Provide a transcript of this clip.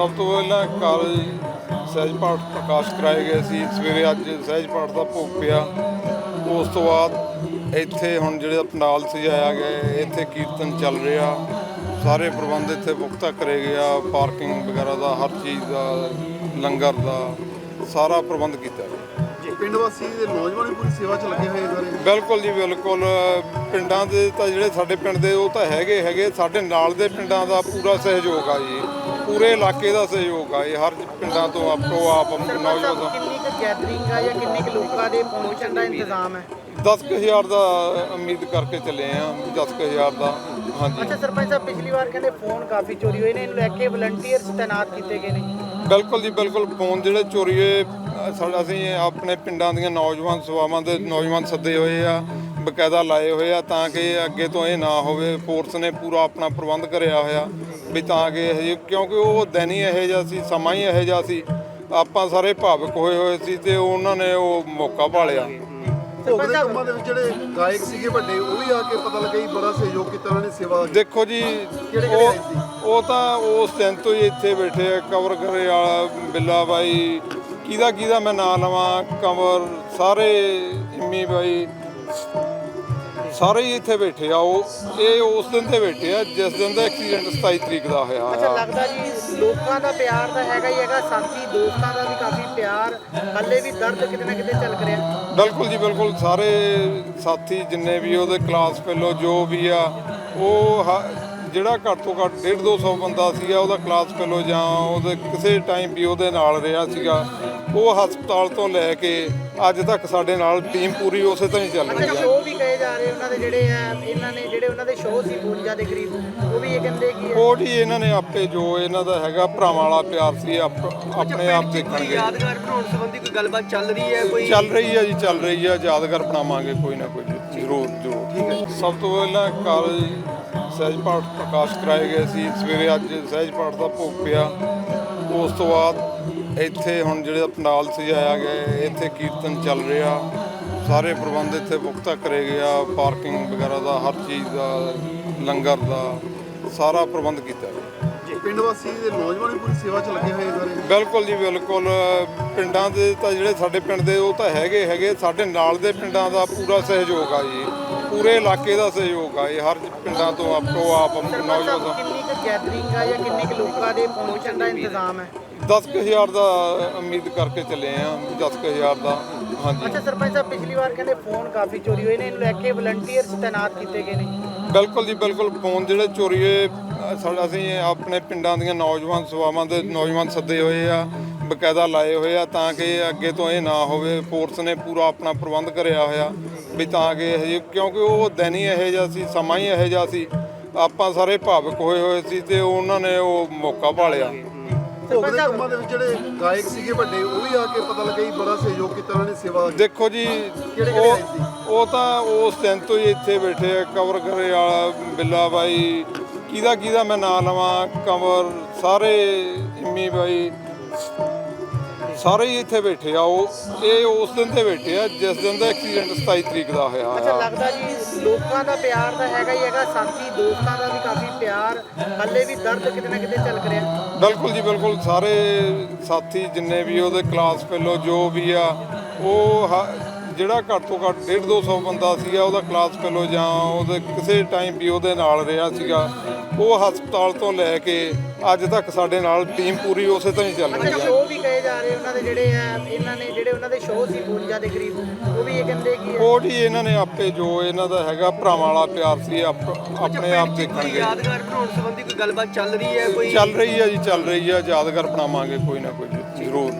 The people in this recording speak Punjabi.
ਸਭ ਤੋਂ ਪਹਿਲਾਂ ਕਾਲਜ ਸਹਿਜ ਪਾਠ ਪ੍ਰਕਾਸ਼ ਕਰਾਏ ਗਏ ਸੀ। ਸਵੇਰੇ ਅੱਜ ਸਹਿਜ ਪਾਠ ਦਾ ਭੋਗ ਪਿਆ। ਉਸ ਤੋਂ ਬਾਅਦ ਇੱਥੇ ਹੁਣ ਜਿਹੜੇ ਪੰਡਾਲ ਸਜਾਇਆ ਗਿਆ ਇੱਥੇ ਕੀਰਤਨ ਚੱਲ ਰਿਹਾ। ਸਾਰੇ ਪ੍ਰਬੰਧ ਇੱਥੇ ਪੁਖਤਾ ਕਰੇ ਗਿਆ ਪਾਰਕਿੰਗ ਵਗੈਰਾ ਦਾ, ਹਰ ਚੀਜ਼ ਦਾ, ਲੰਗਰ ਦਾ, ਸਾਰਾ ਪ੍ਰਬੰਧ ਕੀਤਾ ਗਿਆ। ਪਿੰਡ ਵਾਸੀ ਦੇ ਨੌਜਵਾਨ ਵੀ ਪੂਰੀ ਸੇਵਾ 'ਚ ਲੱਗੇ ਹੋਏ ਸਾਰੇ ਬਿਲਕੁਲ ਜੀ ਬਿਲਕੁਲ। ਪਿੰਡਾਂ ਦੇ ਤਾਂ ਜਿਹੜੇ ਸਾਡੇ ਪਿੰਡ ਦੇ ਉਹ ਤਾਂ ਹੈਗੇ ਹੈਗੇ। ਸਾਡੇ ਨਾਲ ਦੇ ਪਿੰਡਾਂ ਦਾ ਪੂਰਾ ਸਹਿਯੋਗ ਆ ਜੀ। ਪੂਰੇ ਇਲਾਕੇ ਦਾ ਸਹਿਯੋਗ ਆ ਇਹ ਹਰ ਪਿੰਡਾਂ ਤੋਂ ਆਪੋ ਆਪ ਨੌਜਵਾਨ। ਕਿੰਨੀ ਕੁ ਗੈਦਰਿੰਗ ਆ ਜਾਂ ਕਿੰਨੇ ਕੁ ਲੋਕਾਂ ਦੇ ਪਹੁੰਚਣ ਦਾ ਇੰਤਜ਼ਾਮ ਹੈ? 10000 ਦਾ ਉਮੀਦ ਕਰਕੇ ਚੱਲੇ ਆ 10000 ਦਾ। ਹਾਂਜੀ। ਅੱਛਾ ਸਰਪੰਚ ਸਾਹਿਬ ਪਿਛਲੀ ਵਾਰ ਕਹਿੰਦੇ ਫੋਨ ਕਾਫੀ ਚੋਰੀ ਹੋਏ ਨੇ। ਇਹਨੂੰ ਲੈ ਕੇ ਵਲੰਟੀਅਰਸ ਤਾਇਨਾਤ ਕੀਤੇ ਗਏ ਨੇ। ਬਿਲਕੁਲ ਜੀ ਬਿਲਕੁਲ। ਫੋਨ ਜਿਹੜੇ ਚੋਰੀ ਹੋਏ ਸਾਡਾ ਅਸੀਂ ਆਪਣੇ ਪਿੰਡਾਂ ਦੀਆਂ ਨੌਜਵਾਨ ਸਭਾਵਾਂ ਦੇ ਨੌਜਵਾਨ ਸੱਦੇ ਹੋਏ ਆ ਬਕਾਇਦਾ ਲਾਏ ਹੋਏ ਆ ਤਾਂ ਕਿ ਅੱਗੇ ਤੋਂ ਇਹ ਨਾ ਹੋਵੇ। ਫੋਰਸ ਨੇ ਪੂਰਾ ਆਪਣਾ ਪ੍ਰਬੰਧ ਕਰਿਆ ਹੋਇਆ ਵੀ ਤਾਂ ਕਿ ਇਹ ਕਿਉਂਕਿ ਉਹ ਦਿਨ ਹੀ ਇਹੋ ਜਿਹਾ ਸੀ ਸਮਾਂ ਹੀ ਇਹੋ ਜਿਹਾ ਸੀ। ਆਪਾਂ ਸਾਰੇ ਭਾਵਕ ਹੋਏ ਹੋਏ ਸੀ ਤੇ ਉਹਨਾਂ ਨੇ ਉਹ ਮੌਕਾ ਭਾਲਿਆ ਭੋਗ ਦੇ ਕੰਮਾਂ ਦੇ ਵਿੱਚ ਜਿਹੜੇ ਗਾਇਕ ਸੀਗੇ ਵੱਡੇ ਉਹ ਵੀ ਆ ਕੇ ਪਤਾ ਲੱਗਾ ਜੀ ਬੜਾ ਸਹਿਯੋਗ ਕੀਤਾ ਉਹਨਾਂ ਨੇ ਸੇਵਾ ਦੇਖੋ ਜੀ ਉਹ? ਉਹ ਤਾਂ ਉਸ ਦਿਨ ਤੋਂ ਹੀ ਇੱਥੇ ਬੈਠੇ ਆ ਕਵਰ ਕਰੇ ਵਾਲਾ ਬਿੱਲਾ ਬਾਈ ਕਿਹਦਾ ਕਿਹਦਾ ਮੈਂ ਨਾਂ ਲਵਾਂ ਕਵਰ ਸਾਰੇ ਇੰਮੀ ਬਾਈ ਸਾਰੇ ਹੀ ਇੱਥੇ ਬੈਠੇ ਆ। ਉਹ ਇਹ ਉਸ ਦਿਨ ਤੇ ਬੈਠੇ ਆ ਜਿਸ ਦਿਨ ਦਾ ਐਕਸੀਡੈਂਟ 27 ਤਰੀਕ ਦਾ ਹੋਇਆ। ਅੱਛਾ ਆ ਲੱਗਦਾ ਜੀ ਲੋਕਾਂ ਦਾ ਪਿਆਰ ਤਾਂ ਹੈਗਾ ਹੀ ਹੈਗਾ ਸਾਥੀ ਦੋਸਤਾਂ ਦਾ ਵੀ ਕਾਫੀ ਪਿਆਰ ਹੱਲੇ ਵੀ ਦਰਦ ਕਿਤੇ ਨਾ ਕਿਤੇ ਚੱਲ ਰਿਹਾ। ਬਿਲਕੁਲ ਜੀ ਬਿਲਕੁਲ। ਸਾਰੇ ਸਾਥੀ ਜਿੰਨੇ ਵੀ ਉਹਦੇ ਕਲਾਸ ਫੈਲੋ ਜੋ ਵੀ ਆ ਉਹ ਹ- ਜਿਹੜਾ ਘੱਟ ਤੋਂ ਘੱਟ 1.5 200 ਬੰਦਾ ਸੀਗਾ ਉਹਦਾ ਕਲਾਸ ਫੈਲੋ ਜਾਂ ਉਹਦੇ ਕਿਸੇ ਟਾਈਮ ਵੀ ਉਹਦੇ ਨਾਲ ਰਿਹਾ ਸੀਗਾ ਉਹ ਹਸਪਤਾਲ ਤੋਂ ਲੈ ਕੇ ਅੱਜ ਤੱਕ ਸਾਡੇ ਨਾਲ ਟੀਮ ਪੂਰੀ ਉਸੇ ਤਰ੍ਹਾਂ ਹੀ ਚੱਲ ਰਹੀ ਆ ਸ਼ੋਅ ਵੀ ਕਹੇ ਜਾ ਰਹੇ ਉਹਨਾਂ ਦੇ ਜਿਹੜੇ ਆ ਇਹਨਾਂ ਨੇ ਜਿਹੜੇ ਉਹਨਾਂ ਦੇ ਸ਼ੋਅ ਸੀ 52 ਦੇ ਕਰੀਬ ਉਹ ਵੀ ਇਹ ਕਹਿੰਦੇ ਕਿ ਉਹ ਜੀ ਇਹਨਾਂ ਨੇ ਆਪੇ ਜੋ ਇਹਨਾਂ ਦਾ ਹੈਗਾ ਭਰਾਵਾਂ ਵਾਲਾ ਪਿਆਰ ਸੀ ਆਪ- ਆਪਣੇ ਆਪ ਦੇਖਣਗੇ। ਯਾਦਗਾਰ ਬਣਾਉਣ ਸੰਬੰਧੀ ਕੋਈ ਗੱਲਬਾਤ ਚੱਲ ਰਹੀ ਹੈ ਕੋਈ ਚੱਲ ਰਹੀ ਆ ਜੀ ਚੱਲ ਰਹੀ ਆ ਯਾਦਗਾਰ ਬਣਾਵਾਂਗੇ ਕੋਈ ਨਾ ਕੋਈ ਜ਼ਰੂਰ ਜ਼ਰੂਰ। ਠੀਕ ਹੈ। ਸਭ ਤੋਂ ਪਹਿਲਾਂ ਕਾਲਜ ਸਹਿਜ ਪਾਠ ਪ੍ਰਕਾਸ਼ ਕਰਾਏ ਗਏ ਸੀ ਸਵੇਰੇ ਅੱਜ ਸਹਿਜ ਪਾਠ ਦਾ ਭੋਗ ਪਿਆ। ਉਸ ਤੋਂ ਬਾਅਦ ਇੱਥੇ ਹੁਣ ਜਿਹੜੇ ਪੰਡਾਲ ਸਜਾਇਆ ਗਿਆ ਇੱਥੇ ਕੀਰਤਨ ਚੱਲ ਰਿਹਾ। ਸਾਰੇ ਪ੍ਰਬੰਧ ਇੱਥੇ ਪੁਖਤਾ ਕਰੇ ਗਿਆ ਪਾਰਕਿੰਗ ਵਗੈਰਾ ਦਾ ਹਰ ਚੀਜ਼ ਦਾ ਲੰਗਰ ਦਾ ਸਾਰਾ ਪ੍ਰਬੰਧ ਕੀਤਾ ਗਿਆ। ਪਿੰਡ ਵਾਸੀ ਦੇ ਨੌਜਵਾਨ ਪੂਰੀ ਸੇਵਾ 'ਚ ਲੱਗੇ ਹੋਏ ਸਾਰੇ ਬਿਲਕੁਲ ਜੀ ਬਿਲਕੁਲ। ਪਿੰਡਾਂ ਦੇ ਤਾਂ ਜਿਹੜੇ ਸਾਡੇ ਪਿੰਡ ਦੇ ਉਹ ਤਾਂ ਹੈਗੇ ਹੈਗੇ। ਸਾਡੇ ਨਾਲ ਦੇ ਪਿੰਡਾਂ ਦਾ ਪੂਰਾ ਸਹਿਯੋਗ ਆ ਜੀ। ਪੂਰੇ ਇਲਾਕੇ ਦਾ ਸਹਿਯੋਗ ਆ ਇਹ ਹਰ ਪਿੰਡਾਂ ਤੋਂ ਆਪੋ ਆਪ ਨੌਜਵਾਨ ਕਿੰਨੀ ਕੁ ਗੈਦਰਿੰਗ ਆ ਜਾਂ ਕਿੰਨੇ ਕੁ ਲੋਕਾਂ ਦੇ ਪਹੁੰਚਣ ਦਾ ਇੰਤਜ਼ਾਮ ਹੈ? 10000 ਦਾ ਉਮੀਦ ਕਰਕੇ ਚੱਲੇ ਆ 10000 ਦਾ ਹਾਂਜੀ। ਅੱਛਾ ਸਰਪੰਚ ਸਾਹਿਬ ਪਿਛਲੀ ਵਾਰ ਕਹਿੰਦੇ ਫੋਨ ਕਾਫੀ ਚੋਰੀ ਹੋਏ ਨੇ ਇਹਨੂੰ ਲੈ ਕੇ ਵਲੰਟੀਅਰਸ ਤਾਇਨਾਤ ਕੀਤੇ ਗਏ ਨੇ। ਬਿਲਕੁਲ ਜੀ ਬਿਲਕੁਲ ਫੋਨ ਜਿਹੜੇ ਚੋਰੀ ਹੋਏ ਸਾਡਾ ਅਸੀਂ ਆਪਣੇ ਪਿੰਡਾਂ ਦੀਆਂ ਨੌਜਵਾਨ ਸਭਾਵਾਂ ਦੇ ਨੌਜਵਾਨ ਸੱਦੇ ਹੋਏ ਆ। ਬਕਾਇਦਾ ਲਾਏ ਹੋਏ ਆ ਤਾਂ ਕਿ ਅੱਗੇ ਤੋਂ ਇਹ ਨਾ ਹੋਵੇ। ਫੋਰਸ ਨੇ ਪੂਰਾ ਆਪਣਾ ਪ੍ਰਬੰਧ ਕਰਿਆ ਹੋਇਆ ਵੀ ਤਾਂ ਕਿ ਇਹ ਕਿਉਂਕਿ ਉਹ ਦਿਨ ਹੀ ਇਹੋ ਜਿਹਾ ਸੀ ਸਮਾਂ ਹੀ ਇਹੋ ਜਿਹਾ ਸੀ। ਆਪਾਂ ਸਾਰੇ ਭਾਵਕ ਹੋਏ ਹੋਏ ਸੀ ਤੇ ਉਹਨਾਂ ਨੇ ਉਹ ਮੌਕਾ ਭਾਲਿਆ। ਭੋਗ ਦੇ ਕੰਮਾਂ ਦੇ ਵਿੱਚ ਜਿਹੜੇ ਗਾਇਕ ਸੀਗੇ ਵੱਡੇ ਉਹ ਵੀ ਆ ਕੇ ਪਤਾ ਲੱਗਾ ਜੀ ਬੜਾ ਸਹਿਯੋਗ ਕੀਤਾ ਉਹਨਾਂ ਨੇ ਸੇਵਾ 'ਚ ਦੇਖੋ ਜੀ? ਉਹ ਤਾਂ ਉਸ ਦਿਨ ਤੋਂ ਹੀ ਇੱਥੇ ਬੈਠੇ ਆ। ਕਵਰ ਕਰੇ ਵਾਲਾ ਬਿੱਲਾ ਬਾਈ ਕਿਹਦਾ ਕਿਹਦਾ ਮੈਂ ਨਾਂ ਲਵਾਂ? ਕਵਰ ਸਾਰੇ ਇੰਮੀ ਬਾਈ ਸਾਰੇ ਹੀ ਇੱਥੇ ਬੈਠੇ ਆ ਉਹ ਇਹ ਉਸ ਦਿਨ ਤੇ ਬੈਠੇ ਆ ਜਿਸ ਦਿਨ ਦਾ ਐਕਸੀਡੈਂਟ 27 ਤਰੀਕ ਦਾ ਹੋਇਆ ਅੱਛਾ ਆ। ਲੱਗਦਾ ਜੀ ਲੋਕਾਂ ਦਾ ਪਿਆਰ ਤਾਂ ਹੈਗਾ ਹੀ ਹੈਗਾ ਸਾਥੀ ਦੋਸਤਾਂ ਦਾ ਵੀ ਕਾਫੀ ਪਿਆਰ ਹੱਲੇ ਵੀ ਦਰਦ ਕਿਤੇ ਨਾ ਕਿਤੇ ਚੱਲ ਰਿਹਾ। ਬਿਲਕੁਲ ਜੀ ਬਿਲਕੁਲ ਸਾਰੇ ਸਾਥੀ ਜਿੰਨੇ ਵੀ ਉਹਦੇ ਕਲਾਸ ਫੈਲੋ ਜੋ ਵੀ ਆ ਉਹ ਹ- ਜਿਹੜਾ ਘੱਟ ਤੋਂ ਘੱਟ 1.5 200 ਬੰਦਾ ਸੀਗਾ ਉਹਦਾ ਕਲਾਸ ਫੈਲੋ ਜਾਂ ਉਹਦੇ ਕਿਸੇ ਟਾਈਮ ਵੀ ਉਹਦੇ ਨਾਲ ਰਿਹਾ ਸੀਗਾ ਉਹ ਹਸਪਤਾਲ ਤੋਂ ਲੈ ਕੇ ਅੱਜ ਤੱਕ ਸਾਡੇ ਨਾਲ ਟੀਮ ਪੂਰੀ ਉਸੇ ਤਰ੍ਹਾਂ ਹੀ ਚੱਲ ਰਹੀ ਆ ਸ਼ੋਅ ਵੀ ਕਹੇ ਜਾ ਰਹੇ ਉਹਨਾਂ ਦੇ ਜਿਹੜੇ ਆ ਇਹਨਾਂ ਨੇ ਜਿਹੜੇ ਉਹਨਾਂ ਦੇ ਸ਼ੋਅ ਸੀ 52 ਦੇ ਕਰੀਬ ਉਹ ਵੀ ਇਹ ਕਹਿੰਦੇ ਕਿ ਜੀ ਇਹਨਾਂ ਨੇ ਆਪੇ ਜੋ ਇਹਨਾਂ ਦਾ ਹੈਗਾ ਭਰਾਵਾਂ ਵਾਲਾ ਪਿਆਰ ਸੀ ਆਪ- ਆਪਣੇ ਆਪ ਦੇਖਣਗੇ ਯਾਦਗਾਰ ਬਣਾਉਣ ਸੰਬੰਧੀ ਕੋਈ ਗੱਲਬਾਤ ਚੱਲ ਰਹੀ ਹੈ ਕੋਈ? ਚੱਲ ਰਹੀ ਆ ਜੀ ਚੱਲ ਰਹੀ ਆ ਯਾਦਗਾਰ ਬਣਾਵਾਂਗੇ ਕੋਈ ਨਾ ਕੋਈ ਜ਼ਰੂਰ